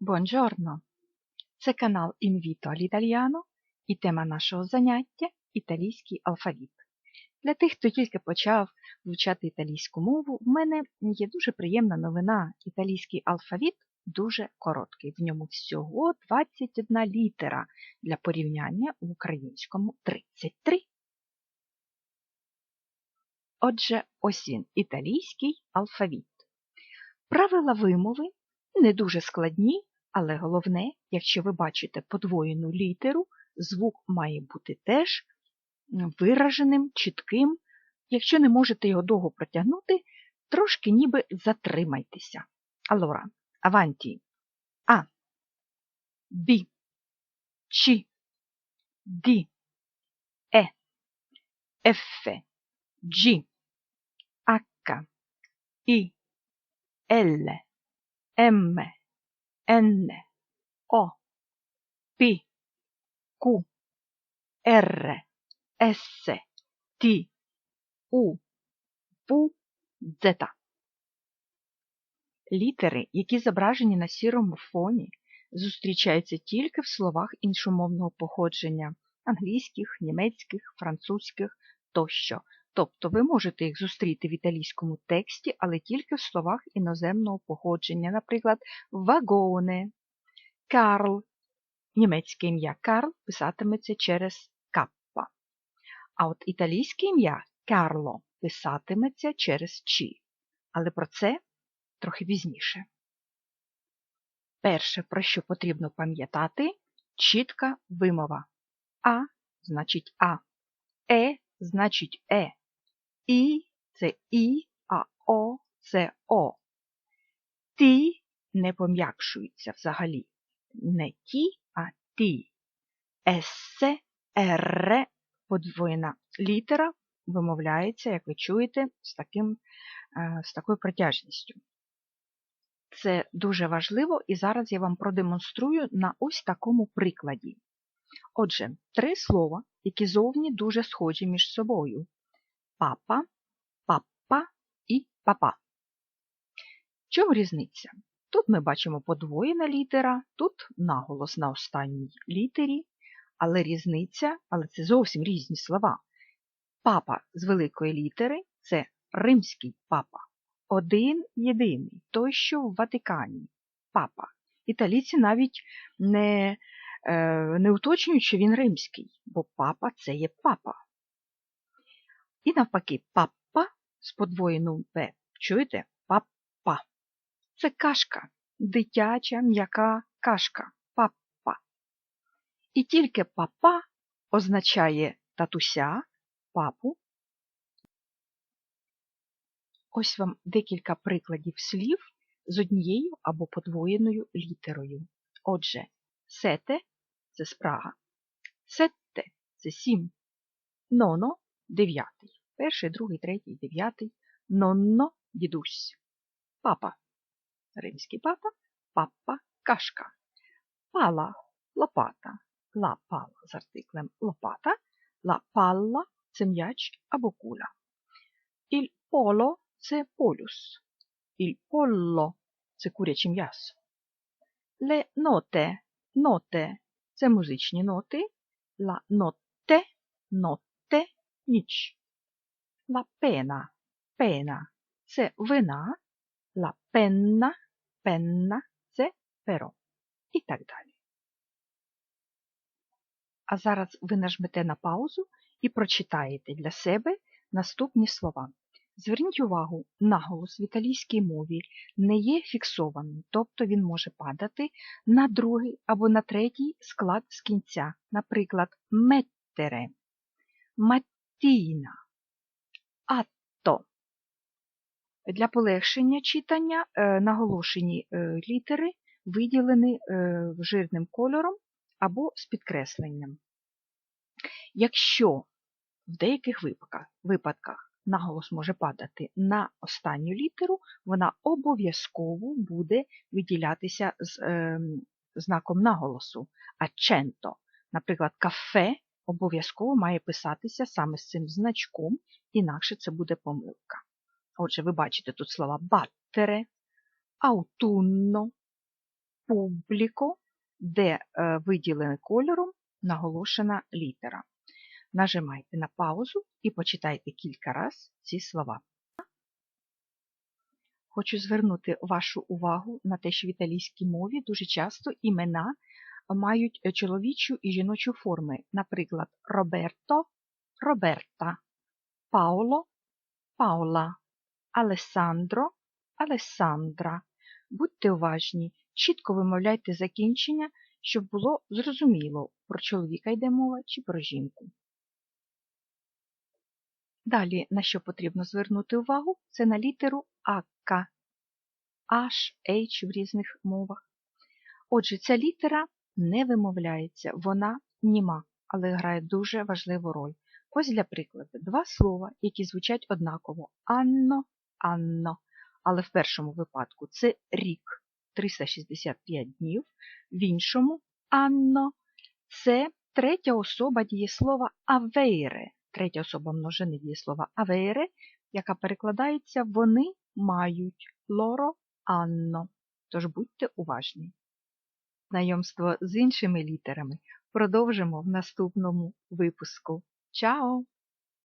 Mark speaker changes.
Speaker 1: Buongiorno! Це канал Invito all'Italiano і тема нашого заняття італійський алфавіт. Для тих, хто тільки почав вивчати італійську мову, в мене є дуже приємна новина. Італійський алфавіт дуже короткий. В ньому всього 21 літера для порівняння в українському 33. Отже, ось він, італійський алфавіт. Правила вимови не дуже складні, але головне, якщо ви бачите подвоєну літеру, звук має бути теж вираженим, чітким. Якщо не можете його довго протягнути, трошки ніби затримайтеся. Allora, avanti. А, Б, Ч, Д, Е, Ф, G, H, I, L, M, N, O, P, Q, R, S, T, U, В, Z. Літери, які зображені на сірому фоні, зустрічаються тільки в словах іншомовного походження англійських, німецьких, французьких тощо. Тобто ви можете їх зустріти в італійському тексті, але тільки в словах іноземного походження, наприклад, вагони, Карл. Німецьке ім'я Карл писатиметься через каппа. А от італійське ім'я Карло писатиметься через Чі. Але про це трохи пізніше. Перше, про що потрібно пам'ятати, чітка вимова. А значить А. Е значить Е. І це І, а О це О. Ті не пом'якшується взагалі. Не ті, а ті. Есе, Р подвоєна літера вимовляється, як ви чуєте, з, таким, з такою протяжністю. Це дуже важливо, і зараз я вам продемонструю на ось такому прикладі. Отже, три слова, які зовні дуже схожі між собою: папа, папа і папа. Чому різниця? Тут ми бачимо подвоєна літера, тут наголос на останній літері, але різниця, але це зовсім різні слова. Папа з великої літери це римський папа. Один єдиний, той, що в Ватикані, папа. Італійці навіть не не уточнюють, що він римський, бо папа це є папа. І навпаки, папа з подвоєним П. Чуєте? Папа. Це кашка, дитяча м'яка кашка, папа. І тільки папа означає татуся, папу. Ось вам декілька прикладів слів з однією або подвоєною літерою. Отже, сете це спрага, сетте це сім, ноно дев'ятий. Перший, другий, третій, дев'ятий, нонно дідусь, папа, римський папа, папа кашка, пала лопата, ла пала з артиклем лопата, ла палла це м'яч або куля. Il polo це полюс, il pollo це куряче м'ясо. Le note, ноте це музичні ноти, la notte, notte, ніч. La pena, пена це вина, la penna, пенна це перо. І так далі. А зараз ви нажмете на паузу і прочитаєте для себе наступні слова. Зверніть увагу, наголос в італійській мові не є фіксованим, тобто він може падати на другий або на третій склад з кінця, наприклад, меттере, маттіна, атто. Для полегшення читання наголошені літери виділені жирним кольором або з підкресленням. Якщо в деяких випадках наголос може падати на останню літеру, вона обов'язково буде виділятися з е, знаком наголосу акценто. Наприклад, кафе обов'язково має писатися саме з цим значком, інакше це буде помилка. Отже, ви бачите тут слова баттере, аутунно, публіко, де е, виділений кольором наголошена літера. Нажимайте на паузу і почитайте кілька раз ці слова. Хочу звернути вашу увагу на те, що в італійській мові дуже часто імена мають чоловічу і жіночу форми. Наприклад, Роберто Роберта, Пауло Паула, Алесандро Алесандра. Будьте уважні, чітко вимовляйте закінчення, щоб було зрозуміло, про чоловіка йде мова чи про жінку. Далі, на що потрібно звернути увагу, це на літеру АК, H, H в різних мовах. Отже, ця літера не вимовляється, вона німа, але грає дуже важливу роль. Ось для прикладу, два слова, які звучать однаково Анно, Анно. Але в першому випадку це рік 365 днів, в іншому Анно це третя особа дієслова авейре, третя особа множини дієслова авейре, яка перекладається вони мають лоро анно. Тож будьте уважні. Знайомство з іншими літерами продовжимо в наступному випуску. Чао!